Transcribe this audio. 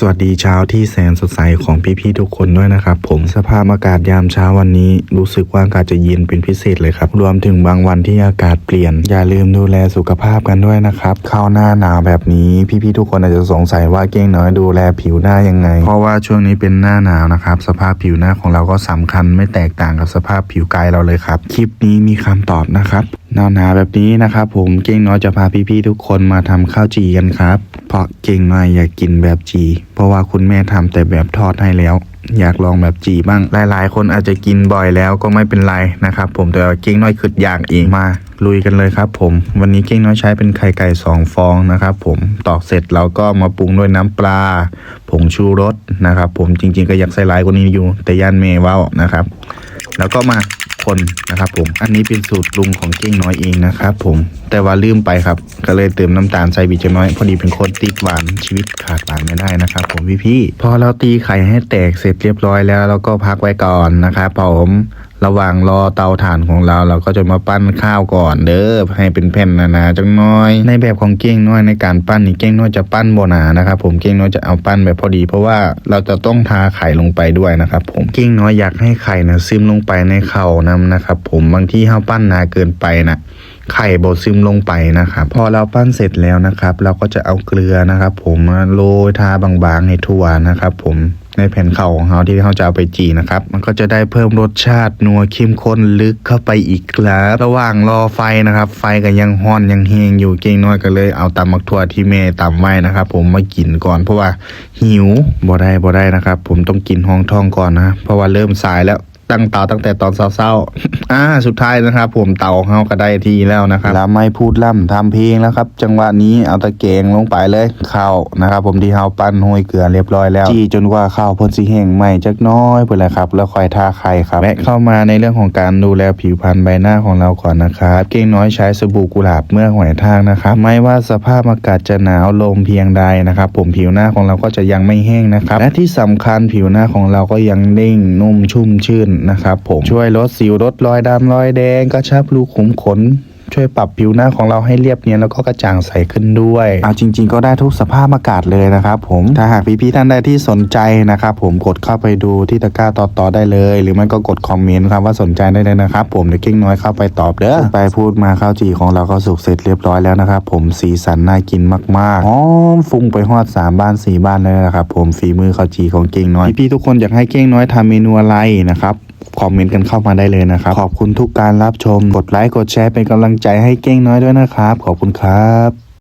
สวัสดีเช้าที่แสนสดใสของพี่ๆทุกคนด้วยนะครับผมสภาพอากาศยามเช้าวันนี้รู้สึกว่าอากาศจะเย็นเป็นพิเศษเลยครับ รวมถึงบางวันที่อากาศเปลี่ยน อย่าลืมดูแลสุขภาพกันด้วยนะครับเข้าหน้าหนาวแบบนี้พี่ๆทุกคนอาจจะสงสัยว่าเก้งน้อยดูแลผิวหน้ายังไง เพราะว่าช่วงนี้เป็นหน้าหนาวนะครับสภาพผิวหน้าของเราก็สำคัญไม่แตกต่างกับสภาพผิวกายเราเลยครับคลิปนี้มีคำตอบนะครับหน้าหนาวแบบนี้นะครับผมเก่งน้อยจะพาพี่ๆทุกคนมาทำข้าวจีกันครับ เพราะเก่งน้อยอยากกินแบบจี เพราะว่าคุณแม่ทำแต่แบบทอดให้แล้ว อยากลองแบบจีบ้าง หลาย ๆ คนอาจจะกินบ่อยแล้วก็ไม่เป็นไรนะครับผมแต่ว่าเก่งน้อยคืออยากเองมา ลุยกันเลยครับผม วันนี้เก่งน้อยใช้เป็นไข่ไก่สองฟองนะครับผมตอกเสร็จเราก็มาปรุงด้วยน้ำปลา ผงชูรสนะครับผมจริง ๆ ก็อยากใส่หลายกว่านี้อยู่ แต่ย่านเมย์ว้านะครับ แล้วก็มา คนนะครับผมอันนี้เป็นสูตรปรุงของเก้งน้อยเองนะครับผมแต่ว่าลืมไปครับ ก็เลยเติมน้ำตาลใส่บีบน้อย พอดีเป็นคนติดหวานชีวิตขาดหวานไม่ได้นะครับ ผมพี่พี่พอเราตีไข่ให้แตกเสร็จเรียบร้อยแล้วเราก็พักไว้ก่อนนะครับผม ระหว่างรอเตาถ่านของเรา เราก็จะมาปั้นข้าวก่อนเด้อให้เป็นแผ่นหนาๆจังน้อย ในแบบของเก้งน้อยในการปั้นนี่เก้งน้อยจะปั้นโบหนานะครับผมเก้งน้อยจะเอาปั้นแบบพอดี เพราะว่าเราจะต้องทาไข่ลงไปด้วยนะครับ ผมเก้งน้อยอยากให้ไข่นะซึมลงไปในเข่านํนะครับ ผมบางที่ข้าวปั้นหนาเกินไปนะไข่บดซึมลงไปนะครับพอเราปั้นเสร็จแล้วนะครับ เราก็จะเอาเกลือนะครับ ผมโรยทาบางๆในถั่วนะครับ ผม ในแผ่นเข่าของเราที่เขาจะเอาไปจีนะครับ มันก็จะได้เพิ่มรสชาตินัวเข้มข้นลึกเข้าไปอีกครับ ระหว่างรอไฟนะครับ ไฟก็ยังฮ้อนยังเฮงอยู่เก่งน้อยก็เลยเอาตำมักถั่วที่เมย์ตำไว้นะครับ ผมมากินก่อนเพราะว่าหิวบ่ได้บ่ได้นะครับ ผมต้องกินห้องท้องก่อนนะ เพราะว่าเริ่มสายแล้ว ตั้งเตาตั้งแต่ตอนเศร้าๆอ่าสุดท้ายนะครับผมเตาเฮาก็ได้ทีแล้วนะครับแล้วไม่พูดล่ำทำเพลงแล้วครับ จังหวะนี้เอาตะเกียงลงไปเลยข้าวนะครับ ผมที่เฮาปั้นห้อยเกลือเรียบร้อยแล้วจี้จนกว่าข้าวพ่นสีแห้งใหม่จักหน้อยไปเลยครับ แล้วค่อยทาไข่ครับแวะเข้ามาในเรื่องของการดูแลผิวพรรณใบหน้าของเราก่อนนะครับเก่งน้อยใช้สบู่กุหลาบเมื่อหอยทากนะครับ ไม่ว่าสภาพอากาศจะหนาวลมเพียงใดนะครับ ผมผิวหน้าของเราก็จะยังไม่แห้งนะครับและที่สำคัญผิวหน้าของเราก็ยังเด้งนุ่มชุ่มชื่นนะครับผมช่วยลดสิวลดรอยดำรอยแดงกระชับรูขุมขนช่วยปรับผิวหน้าของเราให้เรียบเนียนแล้วก็กระจ่างใสขึ้นด้วยเอาจริง ๆ ก็ได้ทุกสภาพอากาศเลยนะครับผม ถ้าหากพี่ๆท่านใดที่สนใจนะครับผมกดเข้าไปดูที่ตะกร้าต่อๆได้เลย หรือไม่ก็กดคอมเมนต์ครับว่าสนใจได้เลยนะครับผมเดี๋ยวเก้งน้อยเข้าไปตอบเด้อไปพูดมาข้าวจีของเราก็สุกเสร็จเรียบร้อยแล้วนะครับผมสีสันน่ากินมากๆหอมฟุ้งไปฮอดสามบ้านสี่บ้านเลยนะครับผมฝีมือข้าวจีของเก้งน้อยพี่ๆทุกคนอยากให้เก้งน้อยทำเมนูอะไรนะครับ คอมเมนต์กันเข้ามาได้เลยนะครับ ขอบคุณทุกการรับชม กดไลค์ กดแชร์เป็นกำลังใจให้เก้งน้อยด้วยนะครับ ขอบคุณครับ